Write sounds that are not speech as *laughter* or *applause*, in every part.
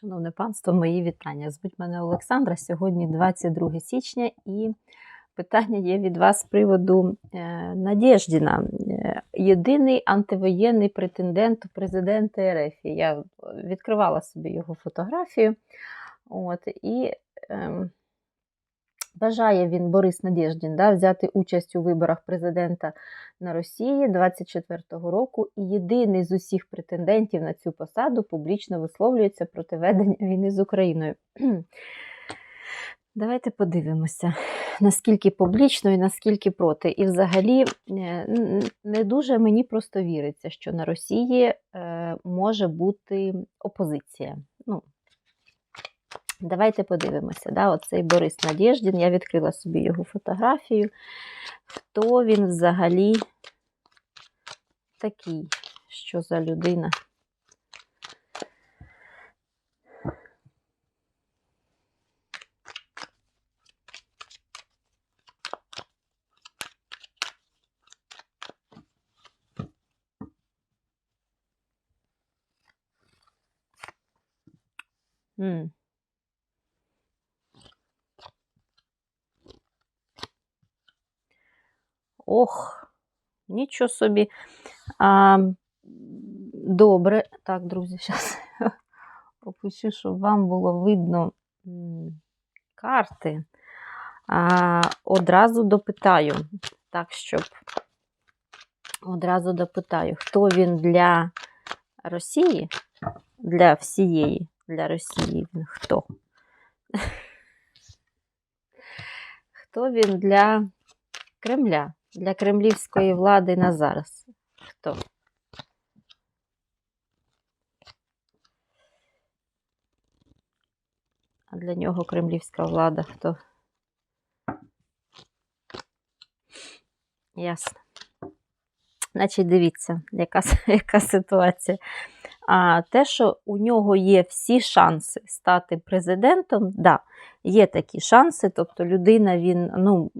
Шановне панство, мої вітання. Звуть мене Олександра. Сьогодні 22 січня, і питання є від вас з приводу е, Надєждіна, Е, єдиний антивоєнний претендент у президента РФ. Я відкривала собі його фотографію. От, і ем, бажає він Борис Надєждін да, взяти участь у виборах президента на Росії 24-го року. І єдиний з усіх претендентів на цю посаду публічно висловлюється проти ведення війни з Україною. *clears throat* Давайте подивимося, наскільки публічно і наскільки проти. І взагалі е, не дуже мені просто віриться, що на Росії е, може бути опозиція. Ну, Давайте подивимося. Да? Оцей Борис Надєждін, я відкрила собі його фотографію. Хто він взагалі такий? Що за людина? М. Ох, нічого собі. А, добре. Так, друзі, *laughs* зараз опущу, щоб вам було видно карти. А, одразу допитаю. Так, щоб одразу допитаю, хто він для Росії? Для всієї, для Росії він хто? *laughs* Хто він для Кремля, для кремлівської влади на зараз? Хто? А для нього кремлівська влада хто? Ясно. Значить, дивіться, яка, *laughs* яка ситуація. А те, що у нього є всі шанси стати президентом, да, є такі шанси. Тобто людина, він ну,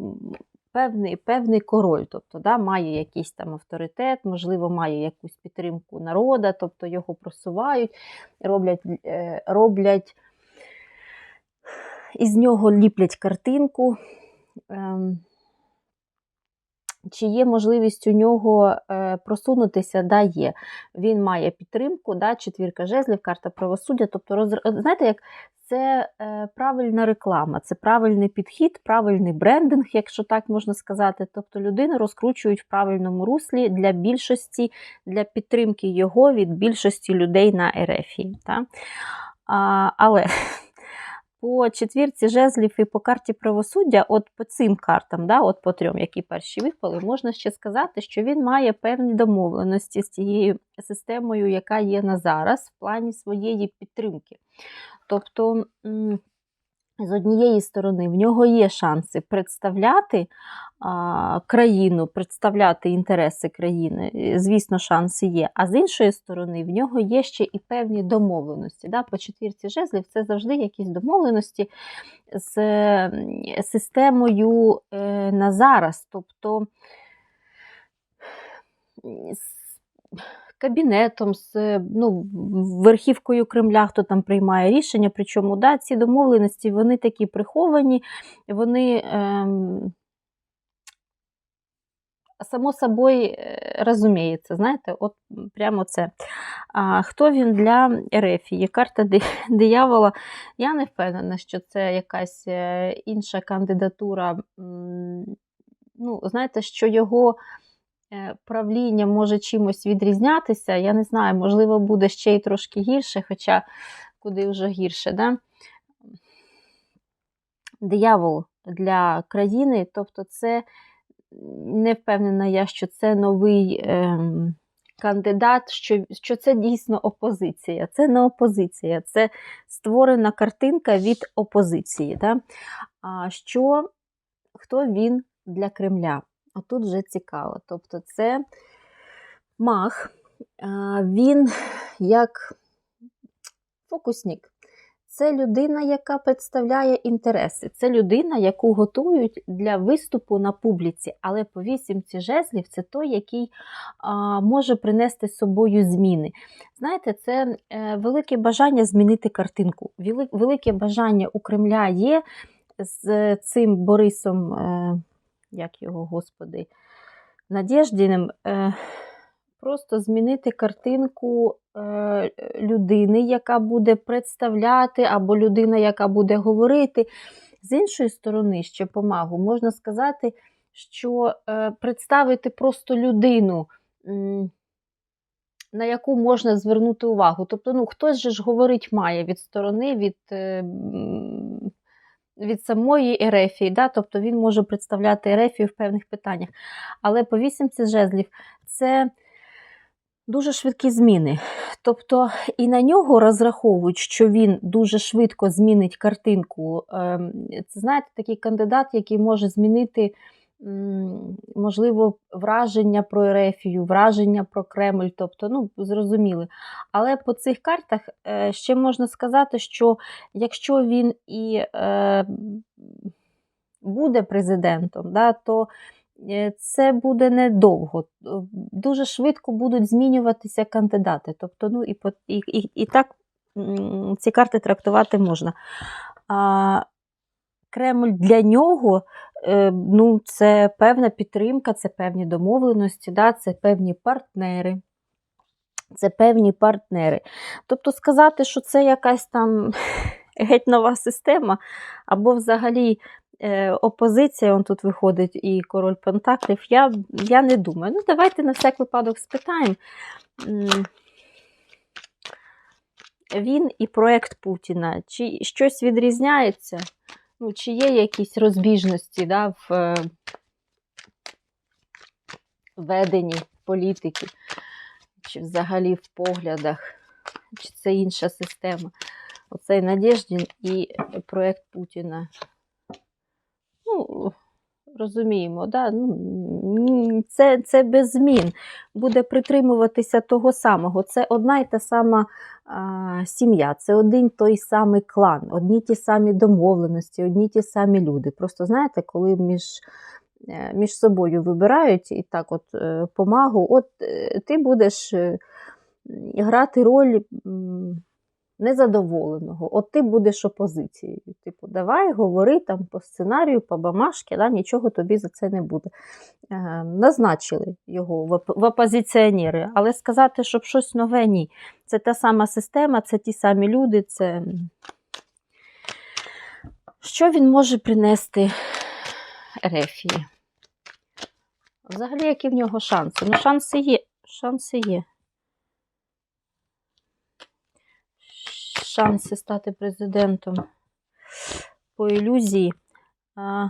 певний, певний король, тобто да, має якийсь там авторитет, можливо, має якусь підтримку народа, тобто його просувають, роблять, е, роблять із нього ліплять картинку. Чи є можливість у нього е, просунутися? Да, є. Він має підтримку, да, четвірка жезлів, карта правосуддя. Тобто, роз... знаєте, як це е, правильна реклама, це правильний підхід, правильний брендинг, якщо так можна сказати. Тобто людину розкручують в правильному руслі для більшості, для підтримки його від більшості людей на Ерефії. Та? А, але по четвірці жезлів і по карті правосуддя, от по цим картам, да, от по трьом, які перші випали, можна ще сказати, що він має певні домовленості з тією системою, яка є на зараз, в плані своєї підтримки. Тобто, з однієї сторони, в нього є шанси представляти а, країну, представляти інтереси країни, е, звісно, шанси є. А з іншої сторони, в нього є ще і певні домовленості. Да? По четвірці жезлів це завжди якісь домовленості з системою е, на зараз. Тобто кабінетом, з ну, верхівкою Кремля, хто там приймає рішення. Причому да, ці домовленості вони такі приховані, вони. Ем, Само собою е, розуміється, знаєте, от прямо це. А, хто він для Ерефії? Карта диявола. Я не впевнена, що це якась е, інша кандидатура. Ну, знаєте, що його правління може чимось відрізнятися. Я не знаю, можливо, буде ще й трошки гірше, хоча куди вже гірше. Да? Диявол для країни, тобто це не впевнена я, що це новий ем, кандидат, що, що це дійсно опозиція. Це не опозиція, це створена картинка від опозиції. Да? А що, хто він для Кремля? Отут вже цікаво. Тобто, це маг, він як фокусник. Це людина, яка представляє інтереси. Це людина, яку готують для виступу на публіці. Але по вісімці жезлів це той, який а, може принести з собою зміни. Знаєте, це е, велике бажання змінити картинку. Велике бажання у Кремля є з цим Борисом, е, як його господи, Надєждіним. Е, просто змінити картинку е, людини, яка буде представляти, або людина, яка буде говорити. З іншої сторони, ще помагу, можна сказати, що е, представити просто людину, на яку можна звернути увагу. Тобто, ну, хтось же ж говорить має від сторони, від. Від самої Ерефії, да? тобто він може представляти Ерефію в певних питаннях. Але по вісімці жезлів це дуже швидкі зміни. Тобто і на нього розраховують, що він дуже швидко змінить картинку. Ем, Це знаєте, такий кандидат, який може змінити, можливо, враження про Ерефію, враження про Кремль. Тобто, ну, зрозуміли. Але по цих картах е, ще можна сказати, що якщо він і е, буде президентом, да, то е, це буде недовго. Дуже швидко будуть змінюватися кандидати. Тобто, ну, і, і, і, і так ці карти трактувати можна. А, Кремль для нього ну, це певна підтримка, це певні домовленості, да, це певні партнери. Це певні партнери. Тобто сказати, що це якась там *laughs* геть нова система, або взагалі е, опозиція, он тут виходить і король Пентаклів, я, я не думаю. Ну, давайте на всяк випадок спитаємо. Він і проект Путіна, чи щось відрізняється? Ну, чи є якісь розбіжності да, в е, веденні політики, чи взагалі в поглядах, чи це інша система? Оцей Надєждін і проект Путіна. Ну, розуміємо, да? ну, це, це без змін. Буде притримуватися того самого. Це одна й та сама а, сім'я, це один той самий клан, одні ті самі домовленості, одні ті самі люди. Просто знаєте, коли між, е, між собою вибирають і так от е, помагу, от е, ти будеш грати роль. Незадоволеного, от ти будеш опозицією. Типу, давай, говори там по сценарію, по бамашки, да, нічого тобі за це не буде. Е, назначили його в, в опозиціонери, але сказати, щоб щось нове, ні. Це та сама система, це ті самі люди, це. Що він може принести Рефії? Взагалі, які в нього шанси? Ну, шанси є. Шанси є. Шанси стати президентом по ілюзії. А,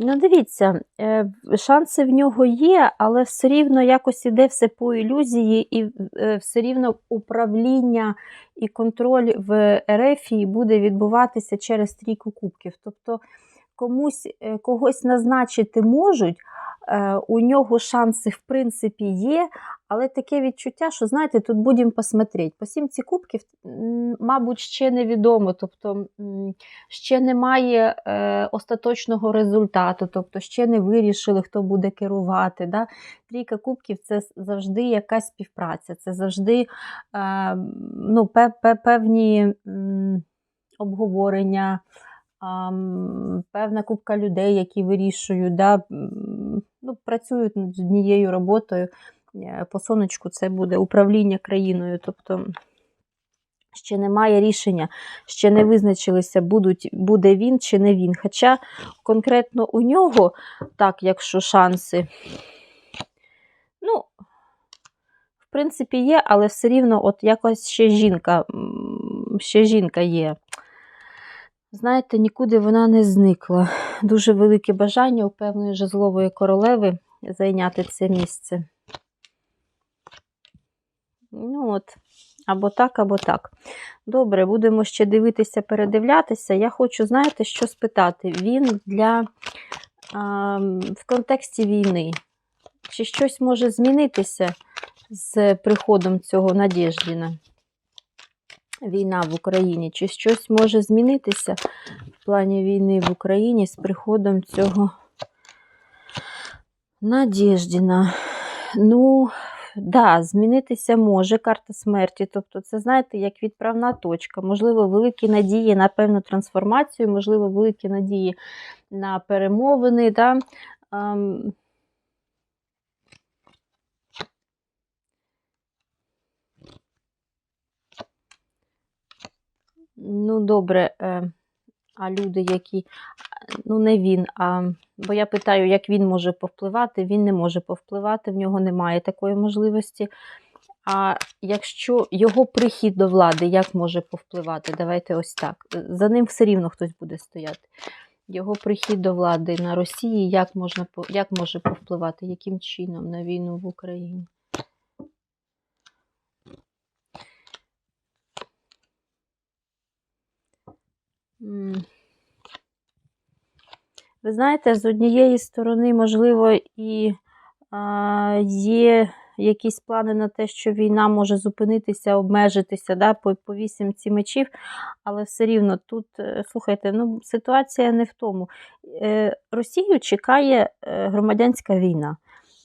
Ну, дивіться, е, шанси в нього є, але все рівно якось іде все по ілюзії, і е, все рівно управління і контроль в Ерефії буде відбуватися через трійку кубків. Тобто комусь е, когось назначити можуть, у нього шанси в принципі є, але таке відчуття, що знаєте, тут будемо посмотреть. По сімці кубків, мабуть, ще невідомо, тобто ще немає е, остаточного результату, тобто ще не вирішили, хто буде керувати. Да? Трійка кубків це завжди якась співпраця, це завжди е, ну, пе- пе- певні обговорення. Певна купка людей, які вирішують, да, ну, працюють над однією роботою. Е, По сонечку це буде управління країною. Тобто ще немає рішення, ще не визначилися, будуть, буде він чи не він. Хоча конкретно у нього, так, якщо шанси, ну, в принципі, є, але все рівно, от якось ще жінка, ще жінка є. Знаєте, нікуди вона не зникла. Дуже велике бажання у певної жезлової королеви зайняти це місце. Ну от, або так, або так. Добре, будемо ще дивитися, передивлятися. Я хочу, знаєте, що спитати. Він для а, в контексті війни. Чи щось може змінитися з приходом цього Надєждіна. Війна в Україні. Чи щось може змінитися в плані війни в Україні з приходом цього Надєждіна? Ну, да, змінитися може карта смерті. Тобто, це, знаєте, як відправна точка. Можливо, великі надії на певну трансформацію, можливо, великі надії на перемовини. Да? Ну, добре, е, а люди, які, ну не він, а бо я питаю, як він може повпливати, він не може повпливати, в нього немає такої можливості. А якщо його прихід до влади, як може повпливати? Давайте ось так. За ним все рівно хтось буде стояти. Його прихід до влади на Росії, як, можна, як може повпливати, яким чином на війну в Україні? Ви знаєте, з однієї сторони, можливо, і а, є якісь плани на те, що війна може зупинитися, обмежитися да, по, по вісімці мечів, але все рівно тут, е, слухайте, ну, ситуація не в тому. Е, Росію чекає е, громадянська війна.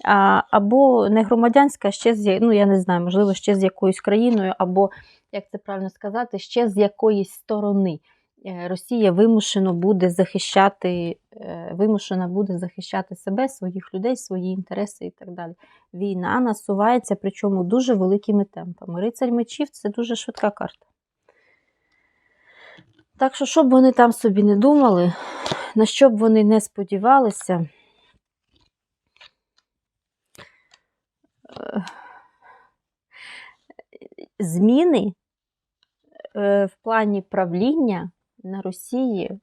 А, або не громадянська, ще з ну я не знаю, можливо, ще з якоюсь країною, або як це правильно сказати, ще з якоїсь сторони. Е, Росія вимушено буде захищати, е, вимушена буде захищати себе, своїх людей, свої інтереси і так далі. Війна насувається, причому дуже великими темпами. Рицарь мечів це дуже швидка карта. Так що, щоб вони там собі не думали, на що б вони не сподівалися, е, зміни в плані правління на Росії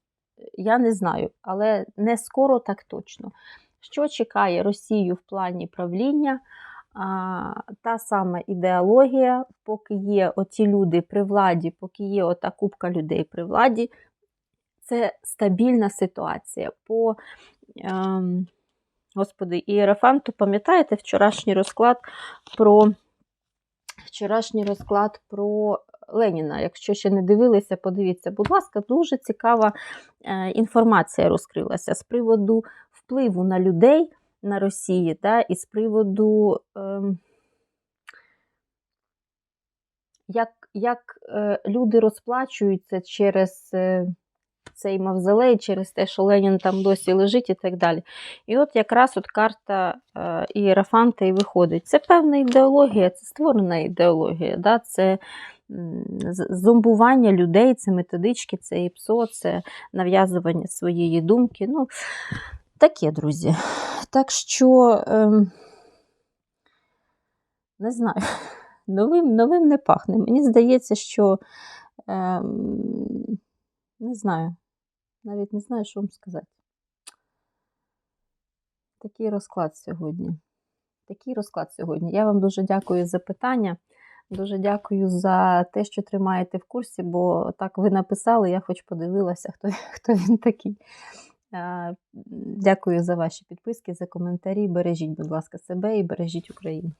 я не знаю, але не скоро так точно. Що чекає Росію в плані правління? А, та сама ідеологія, поки є оці люди при владі, поки є ота купка людей при владі, це стабільна ситуація. По ем, господи, Іерофанту, пам'ятаєте вчорашній розклад про вчорашній розклад про Леніна. Якщо ще не дивилися, подивіться, будь ласка, дуже цікава е, інформація розкрилася з приводу впливу на людей на Росії, та, і з приводу, ем, як, як е, люди розплачуються через е, цей мавзолей, через те, що Ленін там досі лежить і так далі. І от якраз от карта Ієрофанта і виходить. Це певна ідеологія, це створена ідеологія. Да? Це зомбування людей, це методички, це ІПСО, це нав'язування своєї думки. Ну, таке, друзі. Так що, ем, не знаю, *laughs* новим, новим не пахне. Мені здається, що ем, не знаю, навіть не знаю, що вам сказати. Такий розклад сьогодні. Такий розклад сьогодні. Я вам дуже дякую за питання. Дуже дякую за те, що тримаєте в курсі, бо так ви написали, я хоч подивилася, хто, *laughs* хто він такий. Дякую за ваші підписки, за коментарі. Бережіть, будь ласка, себе і бережіть Україну.